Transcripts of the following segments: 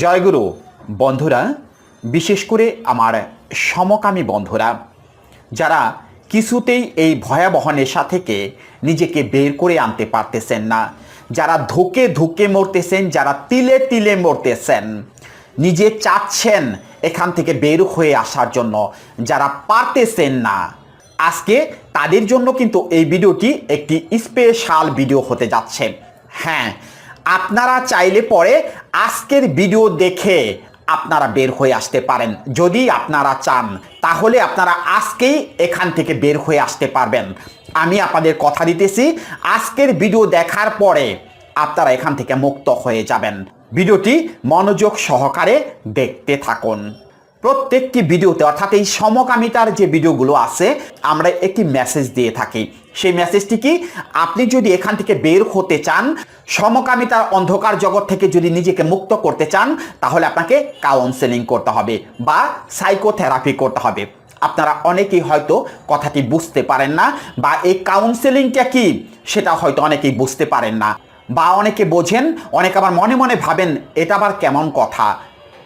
জয়গুরু, বন্ধুরা, বিশেষ করে আমার সমকামী বন্ধুরা, যারা কিছুতেই এই ভয়াবহ নেশা থেকে নিজেকে বের করে আনতে পারতেছেন না, যারা ধুকে ধুকে মরতেছেন, যারা তিলে তিলে মরতেছেন, নিজে চাচ্ছেন এখান থেকে বের হয়ে আসার জন্য, যারা পারতেছেন না। আজকে তাদের জন্য কিন্তু এই ভিডিওটি একটি স্পেশাল ভিডিও হতে যাচ্ছে। হ্যাঁ আপনারা চাইলে পরে আজকের ভিডিও দেখে আপনারা বের হয়ে আসতে পারেন। যদি আপনারা চান, তাহলে আপনারা আজকেই এখান থেকে বের হয়ে আসতে পারবেন। আমি আপনাদের কথা দিতেছি, আজকের ভিডিও দেখার পরে আপনারা এখান থেকে মুক্ত হয়ে যাবেন। ভিডিওটি মনোযোগ সহকারে দেখতে থাকুন। প্রত্যেকটি ভিডিওতে, অর্থাৎ এই সমকামিতার যে ভিডিওগুলো আছে, আমরা একটি মেসেজ দিয়ে থাকি। সেই মেসেজটি কি? আপনি যদি এখান থেকে বের হতে চান, সমকামিতার অন্ধকার জগৎ থেকে যদি নিজেকে মুক্ত করতে চান, তাহলে আপনাকে কাউন্সেলিং করতে হবে বা সাইকোথেরাপি করতে হবে। আপনারা অনেকেই হয়তো কথাটি বুঝতে পারেন না, বা এই কাউন্সেলিংটা কি? সেটা হয়তো অনেকেই বুঝতে পারেন না। বা অনেকে বোঝেন, অনেকে আবার মনে মনে ভাবেন, এটা আবার কেমন কথা?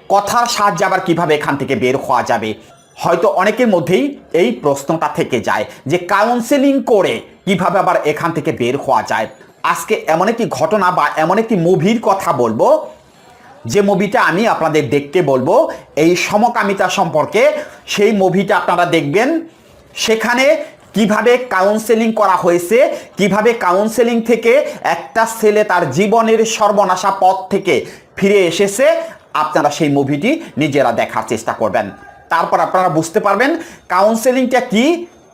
কথার সাহায্যে আবার কীভাবে এখান থেকে বের হওয়া যাবে? হয়তো অনেকের মধ্যেই এই প্রশ্নটা থেকে যায় যে কাউন্সেলিং করে কীভাবে আবার এখান থেকে বের হওয়া যায়? আজকে এমন একটি ঘটনা বা এমন একটি মুভির কথা বলব। যে মুভিটা আমি আপনাদের দেখতে বলব, এই সমকামিতা সম্পর্কে। সেই মুভিটা আপনারা দেখবেন। সেখানে কীভাবে কাউন্সেলিং করা হয়েছে, কীভাবে কাউন্সেলিং থেকে একটা ছেলে তার জীবনের সর্বনাশা পথ থেকে ফিরে এসেছে আপনারা সেই মুভিটি নিজেরা দেখার চেষ্টা করবেন। তারপর আপনারা বুঝতে পারবেন কাউন্সেলিংটা কি?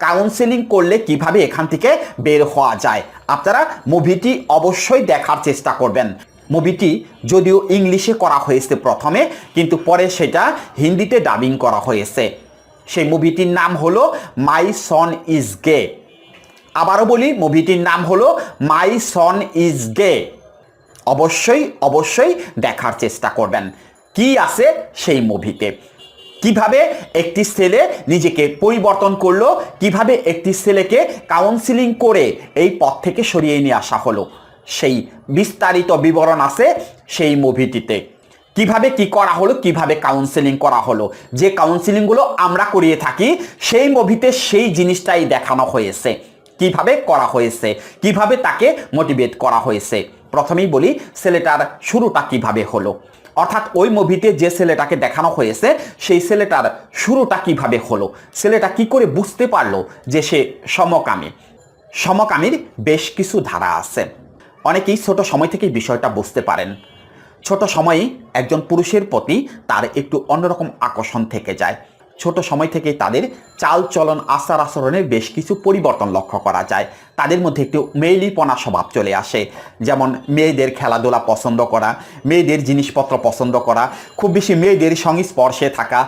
কাউন্সেলিং করলে কীভাবে এখান থেকে বের হওয়া যায়? আপনারা মুভিটি অবশ্যই দেখার চেষ্টা করবেন। মুভিটি যদিও ইংলিশে করা হয়েছে প্রথমে, কিন্তু পরে সেটা হিন্দিতে ডাবিং করা হয়েছে। সেই মুভিটির নাম হলো মাই সন ইজ গে আবারও বলি মুভিটির নাম হলো মাই সন ইজ গে অবশ্যই অবশ্যই দেখার চেষ্টা করবেন। কি আছে সেই মুভিতে? কীভাবে একটি ছেলে নিজেকে পরিবর্তন করল? কীভাবে একটি ছেলেকে কাউন্সিলিং করে এই পথ থেকে সরিয়ে নিয়ে আসা হলো? সেই বিস্তারিত বিবরণ আছে সেই মুভিটিতে। কীভাবে কি করা হলো? কীভাবে কাউন্সেলিং করা হলো? যে কাউন্সেলিংগুলো আমরা করিয়ে থাকি, সেই মুভিতে সেই জিনিসটাই দেখানো হয়েছে। কীভাবে করা হয়েছে? কীভাবে তাকে মোটিভেট করা হয়েছে? প্রথমেই বলি, ছেলেটার শুরুটা কীভাবে হলো? অর্থাৎ ওই মুভিতে যে ছেলেটাকে দেখানো হয়েছে, সেই ছেলেটার শুরুটা কীভাবে হলো? ছেলেটা কি করে বুঝতে পারল যে সে সমকামী? সমকামীর বেশ কিছু ধারা আছে। অনেকেই ছোট সময় থেকেই বিষয়টা বুঝতে পারেন। ছোট সময়েই একজন পুরুষের প্রতি তার একটু অন্যরকম আকর্ষণ থেকে যায়। ছোট সময় থেকেই তাদের চাল চলন আচার আচরণের বেশ কিছু পরিবর্তন লক্ষ্য করা যায়। তাদের মধ্যে একটু মেয়েলিপনা স্বভাব চলে আসে, যেমন মেয়েদের খেলাধুলা পছন্দ করা, মেয়েদের জিনিসপত্র পছন্দ করা, খুব বেশি মেয়েদের সংস্পর্শে থাকা,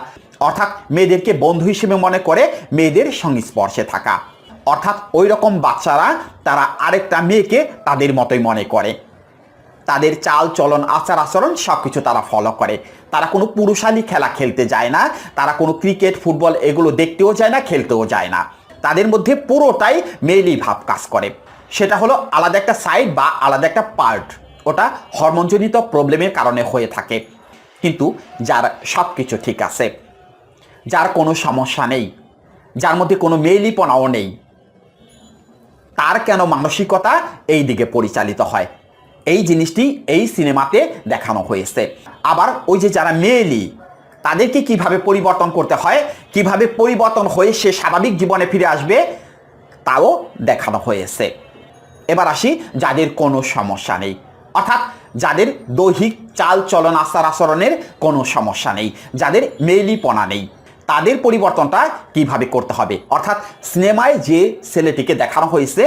অর্থাৎ মেয়েদেরকে বন্ধু হিসেবে মনে করে মেয়েদের সংস্পর্শে থাকা। অর্থাৎ ওই রকম বাচ্চারা, তারা আরেকটা মেয়েকে তাদের মতোই মনে করে। তাদের চাল, চলন, আচার আচরণ সব কিছু তারা ফলো করে। তারা কোনো পুরুষালী খেলা খেলতে যায় না, তারা কোনো ক্রিকেট ফুটবল এগুলো দেখতেও যায় না, খেলতেও যায় না। তাদের মধ্যে পুরোটাই মেয়েলি ভাব কাজ করে। সেটা হলো আলাদা একটা সাইড বা আলাদা একটা পার্ট ওটা হরমোনজনিত প্রবলেমের কারণে হয়ে থাকে। কিন্তু যার সব কিছু ঠিক আছে, যার কোনো সমস্যা নেই, যার মধ্যে কোনো মেয়েলিপনাও নেই, তার কেন মানসিকতা এই দিকে পরিচালিত হয়? এই জিনিসটি এই সিনেমাতে দেখানো হয়েছে। আবার ওই যে যারা মেয়েলি, তাদেরকে কীভাবে পরিবর্তন করতে হয়, কীভাবে পরিবর্তন হয়ে সে স্বাভাবিক জীবনে ফিরে আসবে, তাও দেখানো হয়েছে। এবার আসি যাদের কোনো সমস্যা নেই। অর্থাৎ যাদের দৈহিক চাল চলন আচার আচরণের কোনো সমস্যা নেই, যাদের মেয়েলিপনা নেই, তাদের পরিবর্তনটা কীভাবে করতে হবে? অর্থাৎ সিনেমায় যে ছেলেটিকে দেখানো হয়েছে,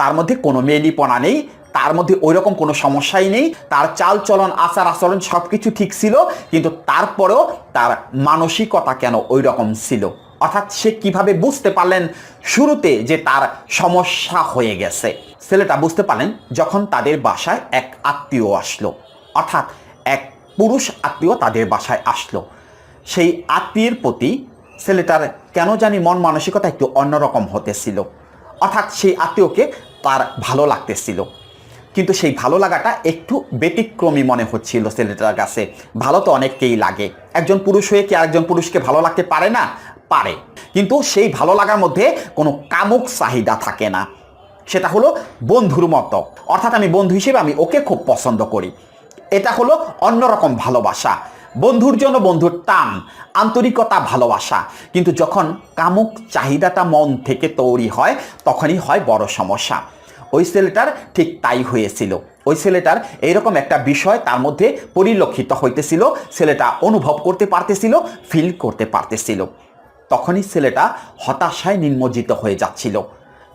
তার মধ্যে কোনো মেয়েলিপনা নেই তার মধ্যে ওই রকম কোনো সমস্যাই নেই। তার চাল চলন আচার আচরণ সব কিছু ঠিক ছিল, কিন্তু তারপরেও তার মানসিকতা কেন ওই রকম ছিল? অর্থাৎ সে কীভাবে বুঝতে পারলেন শুরুতে যে তার সমস্যা হয়ে গেছে? ছেলেটা বুঝতে পারলেন যখন তাদের বাসায় এক আত্মীয় আসলো। অর্থাৎ এক পুরুষ আত্মীয় তাদের বাসায় আসলো। সেই আত্মীয়ের প্রতি ছেলেটার কেন জানি মন মানসিকতা একটু অন্যরকম হতেছিল অর্থাৎ সেই আত্মীয়কে তার ভালো লাগতেছিল। কিন্তু সেই ভালো লাগাটা একটু ব্যতিক্রমী মনে হচ্ছিল ছেলেটার কাছে। ভালো তো অনেককেই লাগে। একজন পুরুষ হয়ে কি আরেকজন পুরুষকে ভালো লাগতে পারে না? পারে। কিন্তু সেই ভালো লাগার মধ্যে কোনো কামুক চাহিদা থাকে না। সেটা হলো বন্ধুর মতো। অর্থাৎ আমি বন্ধু হিসেবে আমি ওকে খুব পছন্দ করি। এটা হলো অন্যরকম ভালোবাসা। বন্ধুর জন্য বন্ধুর টান, আন্তরিকতা, ভালোবাসা। কিন্তু যখন কামুক চাহিদাটা মন থেকে তৈরি হয়, তখনই হয় বড় সমস্যা। ওই ছেলেটার ঠিক তাই হয়েছিল। ওই ছেলেটার এইরকম একটা বিষয় তার মধ্যে পরিলক্ষিত হইতেছিল। ছেলেটা অনুভব করতে পারতেছিল ফিল করতে পারতেছিল। তখনই ছেলেটা হতাশায় নিমজ্জিত হয়ে যাচ্ছিল।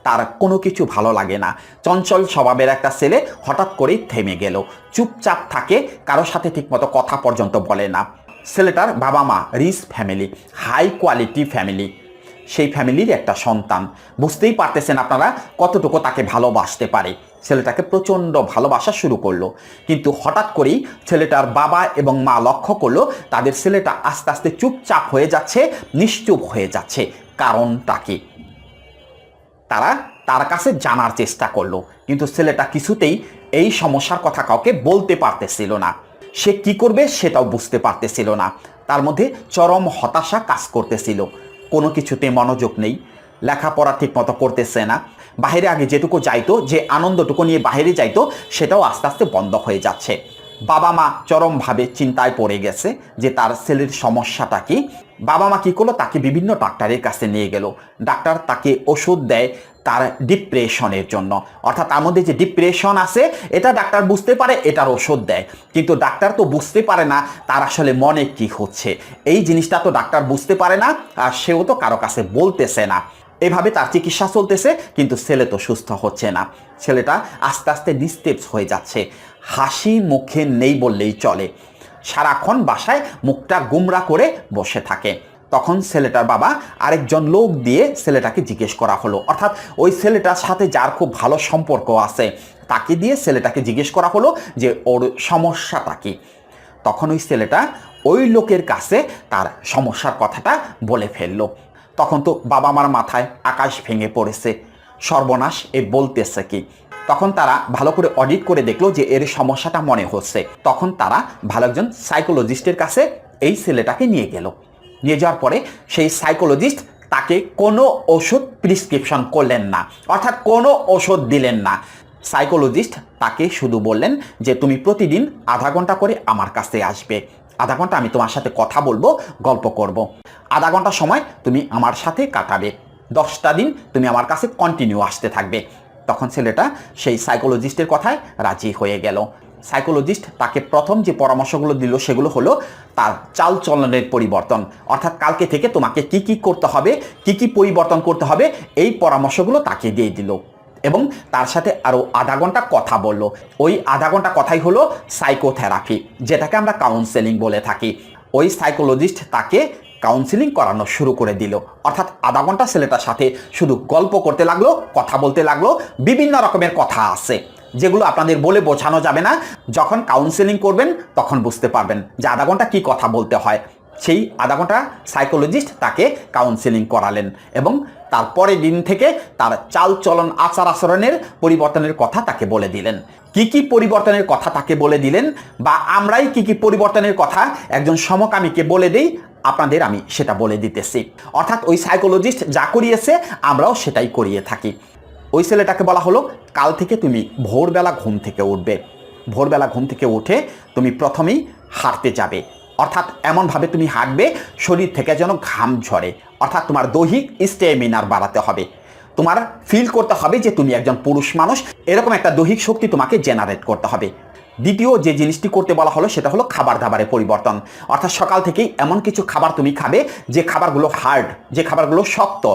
তার কোনো কিছু ভালো লাগে না। চঞ্চল স্বভাবের একটা ছেলে হঠাৎ করেই থেমে গেল। চুপচাপ থাকে, কারোর সাথে ঠিকমতো কথা পর্যন্ত বলে না। ছেলেটার বাবা মা rich family high quality family সেই ফ্যামিলির একটা সন্তান। বুঝতেই পারতেছেন আপনারা কতটুকু তাকে ভালোবাসতে পারে। ছেলেটাকে প্রচণ্ড ভালোবাসা শুরু করল। কিন্তু হঠাৎ করেই ছেলেটার বাবা এবং মা লক্ষ্য করল, তাদের ছেলেটা আস্তে আস্তে চুপচাপ হয়ে যাচ্ছে, নিশ্চুপ হয়ে যাচ্ছে। কারণটা কি? তারা তার কাছে জানার চেষ্টা করল। কিন্তু ছেলেটা কিছুতেই এই সমস্যার কথা কাউকে বলতে পারতেছিল না। সে কি করবে সেটাও বুঝতে পারতেছিল না। তার মধ্যে চরম হতাশা কাজ করতেছিল। কোনো কিছুতে মনোযোগ নেই, লেখাপড়া ঠিক মতো করতেছে না। বাহিরে আগে যেটুকু যাইতো, যে আনন্দটুকু নিয়ে বাহিরে যাইতো, সেটাও আস্তে আস্তে বন্ধ হয়ে যাচ্ছে। বাবা মা চরমভাবে চিন্তায় পড়ে গেছে যে তার ছেলের সমস্যাটা কি। বাবা মা কী করল? তাকে বিভিন্ন ডাক্তারের কাছে নিয়ে গেল। ডাক্তার তাকে ওষুধ দেয় তার ডিপ্রেশনের জন্য। অর্থাৎ তার মধ্যে যে ডিপ্রেশন আছে, এটা ডাক্তার বুঝতে পারে, এটার ওষুধ দেয়। কিন্তু ডাক্তার তো বুঝতে পারে না তার আসলে মনে কি হচ্ছে। এই জিনিসটা তো ডাক্তার বুঝতে পারে না, আর সেও তো কারও কাছে বলতেছে না। এভাবে তার চিকিৎসা চলতেছে, কিন্তু ছেলে তো সুস্থ হচ্ছে না। ছেলেটা আস্তে আস্তে নিস্তেজ হয়ে যাচ্ছে। হাসি মুখে নেই বললেই চলে। সারাক্ষণ বাসায় মুখটা গুমরা করে বসে থাকে। তখন ছেলেটার বাবা আরেকজন লোক দিয়ে ছেলেটাকে জিজ্ঞেস করা হলো। অর্থাৎ ওই ছেলেটার সাথে যার খুব ভালো সম্পর্ক আছে, তাকে দিয়ে ছেলেটাকে জিজ্ঞেস করা হলো যে ওর সমস্যাটা কি। তখন ওই ছেলেটা ওই লোকের কাছে তার সমস্যার কথাটা বলে ফেলল। তখন তো বাবা মার মাথায় আকাশ ভেঙে পড়েছে। সর্বনাশ এ বলতেছে কি? তখন তারা ভালো করে অডিট করে দেখল যে এর সমস্যাটা মনে হচ্ছে। তখন তারা ভালো একজন সাইকোলজিস্টের কাছে এই ছেলেটাকে নিয়ে গেল। নিয়ে যাওয়ার পরে সেই সাইকোলজিস্ট তাকে কোনো ওষুধ প্রিসক্রিপশন করলেন না, অর্থাৎ কোনো ওষুধ দিলেন না। সাইকোলজিস্ট তাকে শুধু বললেন যে, তুমি প্রতিদিন আধা ঘণ্টা করে আমার কাছে আসবে। আধা ঘণ্টা আমি তোমার সাথে কথা বলব, গল্প করব। আধা ঘণ্টা সময় তুমি আমার সাথে কাটাবে। দশটা দিন তুমি আমার কাছে কন্টিনিউ আসতে থাকবে। তখন ছেলেটা সেই সাইকোলজিস্টের কথায় রাজি হয়ে গেল। সাইকোলজিস্ট তাকে প্রথম যে পরামর্শগুলো দিল সেগুলো হলো তার চাল চলনের পরিবর্তন। অর্থাৎ কালকে থেকে তোমাকে কি কি করতে হবে, কি কি পরিবর্তন করতে হবে, এই পরামর্শগুলো তাকে দিয়ে দিল। এবং তার সাথে আরও আধা ঘণ্টা কথা বলল। ওই আধা ঘণ্টা কথাই হলো সাইকোথেরাপি যেটাকে আমরা কাউন্সেলিং বলে থাকি। ওই সাইকোলজিস্ট তাকে কাউন্সিলিং করানো শুরু করে দিল। অর্থাৎ আধা ঘণ্টা ছেলেটার সাথে শুধু গল্প করতে লাগল, কথা বলতে লাগল, বিভিন্ন রকমের কথা আছে, যেগুলো আপনাদের বলে বোঝানো যাবে না। যখন কাউন্সেলিং করবেন, তখন বুঝতে পারবেন যে আধা ঘণ্টা কী কথা বলতে হয়। সেই আধা ঘণ্টা সাইকোলজিস্ট তাকে কাউন্সেলিং করালেন এবং তারপরের দিন থেকে তার চাল চলন আচার আচরণের পরিবর্তনের কথা তাকে বলে দিলেন। কি কি পরিবর্তনের কথা তাকে বলে দিলেন বা আমরাই কি কি পরিবর্তনের কথা একজন সমকামীকে বলে দেই আপনাদের আমি সেটা বলে দিতেছি। অর্থাৎ ওই সাইকোলজিস্ট যা করিয়েছে, আমরাও সেটাই করিয়ে থাকি। ওই ছেলেটাকে বলা হলো, কাল থেকে তুমি ভোরবেলা ঘুম থেকে উঠবে। ভোরবেলা ঘুম থেকে উঠে তুমি প্রথমেই হাঁটতে যাবে। অর্থাৎ এমনভাবে তুমি হাঁটবে, শরীর থেকে যেন ঘাম ঝরে। অর্থাৎ তোমার দৈহিক স্টেমিনার বাড়াতে হবে। তোমার ফিল করতে হবে যে তুমি একজন পুরুষ মানুষ। এরকম একটা দৈহিক শক্তি তোমাকে জেনারেট করতে হবে। দ্বিতীয় যে জিনিসটি করতে বলা হলো সেটা হলো খাবার দাবারের পরিবর্তন। অর্থাৎ সকাল থেকেই এমন কিছু খাবার তুমি খাবে, যে খাবারগুলো হার্ড যে খাবারগুলো শক্ত,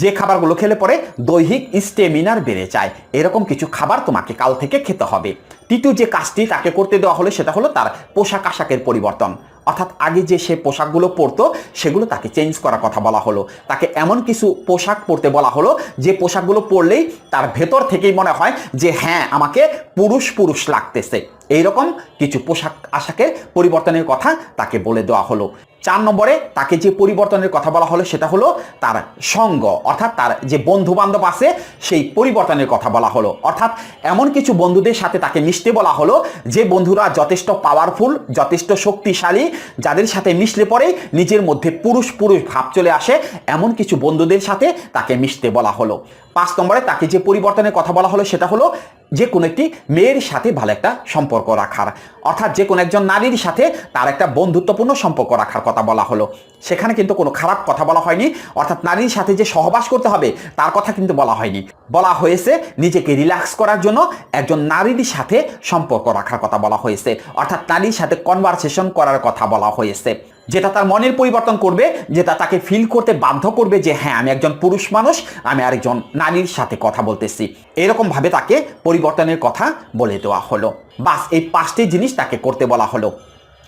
যে খাবারগুলো খেলে পরে দৈহিক স্টেমিনার বেড়ে যায়। এরকম কিছু খাবার তোমাকে কাল থেকে খেতে হবে। তৃতীয় যে কাজটি তাকে করতে দেওয়া হলো সেটা হলো তার পোশাক আশাকের পরিবর্তন। অর্থাৎ আগে যে সে পোশাকগুলো পরতো, সেগুলো তাকে চেঞ্জ করার কথা বলা হলো। তাকে এমন কিছু পোশাক পরতে বলা হলো, যে পোশাকগুলো পরলেই তার ভেতর থেকেই মনে হয় যে হ্যাঁ আমাকে পুরুষ পুরুষ লাগতেছে। এইরকম কিছু পোশাক আশাকের পরিবর্তনের কথা তাকে বলে দেওয়া হলো। চার নম্বরে তাকে যে পরিবর্তনের কথা বলা হলো সেটা হলো তার সঙ্গ, অর্থাৎ তার যে বন্ধু বান্ধব আছে সেই পরিবর্তনের কথা বলা হলো। অর্থাৎ এমন কিছু বন্ধুদের সাথে তাকে মিশতে বলা হলো যে বন্ধুরা যথেষ্ট পাওয়ারফুল যথেষ্ট শক্তিশালী, যাদের সাথে মিশলে পরেই নিজের মধ্যে পুরুষ পুরুষ ভাব চলে আসে, এমন কিছু বন্ধুদের সাথে তাকে মিশতে বলা হলো। পাঁচ নম্বরে তাকে যে পরিবর্তনের কথা বলা হলো সেটা হলো যে কোনো একটি মেয়ের সাথে ভালো একটা সম্পর্ক রাখার। অর্থাৎ যে কোনো একজন নারীর সাথে তার একটা বন্ধুত্বপূর্ণ সম্পর্ক রাখার কথা বলা হলো। সেখানে কিন্তু কোনো খারাপ কথা বলা হয়নি। অর্থাৎ নারীর সাথে যে সহবাস করতে হবে, তার কথা কিন্তু বলা হয়নি। বলা হয়েছে নিজেকে রিল্যাক্স করার জন্য একজন নারীর সাথে সম্পর্ক রাখার কথা বলা হয়েছে। অর্থাৎ নারীর সাথে কনভারসেশন করার কথা বলা হয়েছে। যেটা তার মনের পরিবর্তন করবে, যেটা তাকে ফিল করতে বাধ্য করবে যে হ্যাঁ আমি একজন পুরুষ মানুষ, আমি আরেকজন নারীর সাথে কথা বলতেছি। এরকমভাবে তাকে পরিবর্তনের কথা বলে দেওয়া হলো। বাস, এই পাঁচটি জিনিস তাকে করতে বলা হলো।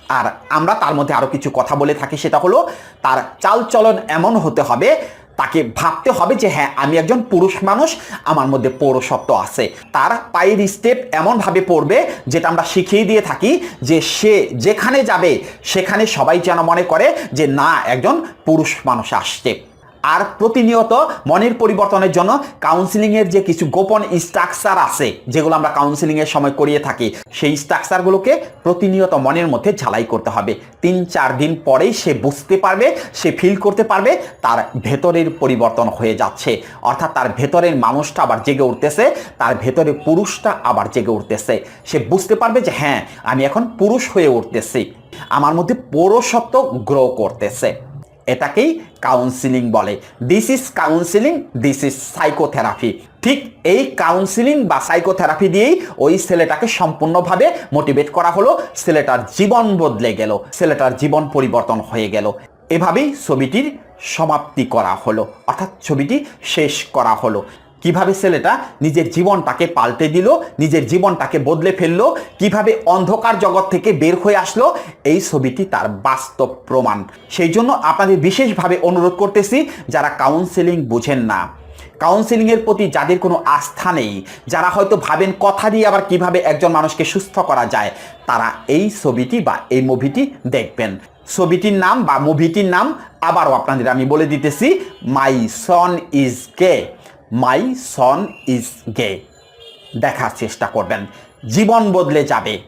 আর আমরা তার মধ্যে আরও কিছু কথা বলে থাকি, সেটা হলো, তার চালচলন এমন হতে হবে তাকে ভাবতে হবে যে হ্যাঁ আমি একজন পুরুষ মানুষ, আমার মধ্যে পৌরসত্ব আছে। তার পায়ের স্টেপ এমনভাবে পড়বে, যেটা আমরা শিখিয়ে দিয়ে থাকি যে সে যেখানে যাবে, সেখানে সবাই যেন মনে করে যে না, একজন পুরুষ মানুষ আসছে। আর প্রতিনিয়ত মনের পরিবর্তনের জন্য কাউন্সিলিংয়ের যে কিছু গোপন স্ট্রাকচার আছে, যেগুলো আমরা কাউন্সিলিংয়ের সময় করিয়ে থাকি, সেই স্ট্রাকচারগুলোকে প্রতিনিয়ত মনের মধ্যে ঝালাই করতে হবে। তিন, চার দিন পরেই সে বুঝতে পারবে, সে ফিল করতে পারবে, তার ভেতরের পরিবর্তন হয়ে যাচ্ছে। অর্থাৎ তার ভেতরের মানুষটা আবার জেগে উঠতেছে, তার ভেতরে পুরুষটা আবার জেগে উঠতেছে। সে বুঝতে পারবে যে হ্যাঁ আমি এখন পুরুষ হয়ে উঠতেছি। আমার মধ্যে পৌরসত্ব গ্রো করতেছে। এটাকেই কাউন্সিলিং বলে। This is counselling this is psychotherapy ঠিক এই কাউন্সিলিং বা সাইকোথেরাপি দিয়েই ওই ছেলেটাকে সম্পূর্ণভাবে মোটিভেট করা হলো, ছেলেটার জীবন বদলে গেল, ছেলেটার জীবন পরিবর্তন হয়ে গেল। এভাবেই ছবিটির সমাপ্তি করা হলো, অর্থাৎ ছবিটি শেষ করা হলো। কীভাবে ছেলেটা নিজের জীবনটাকে পাল্টে দিল, নিজের জীবনটাকে বদলে ফেলল, কীভাবে অন্ধকার জগৎ থেকে বের হয়ে আসলো, এই ছবিটি তার বাস্তব প্রমাণ। সেই জন্য আপনাদের বিশেষভাবে অনুরোধ করতেছি, যারা কাউন্সেলিং বুঝেন না। কাউন্সেলিংয়ের প্রতি যাদের কোনো আস্থা নেই, যারা হয়তো ভাবেন কথা দিয়ে আবার কীভাবে একজন মানুষকে সুস্থ করা যায়, তারা এই ছবিটি বা এই মুভিটি দেখবেন। ছবিটির নাম বা মুভিটির নাম আবারও আপনাদের আমি বলে দিতেছি মাই সন is gay my Son is গে। দেখার চেষ্টা করবেন। জীবন বদলে যাবে।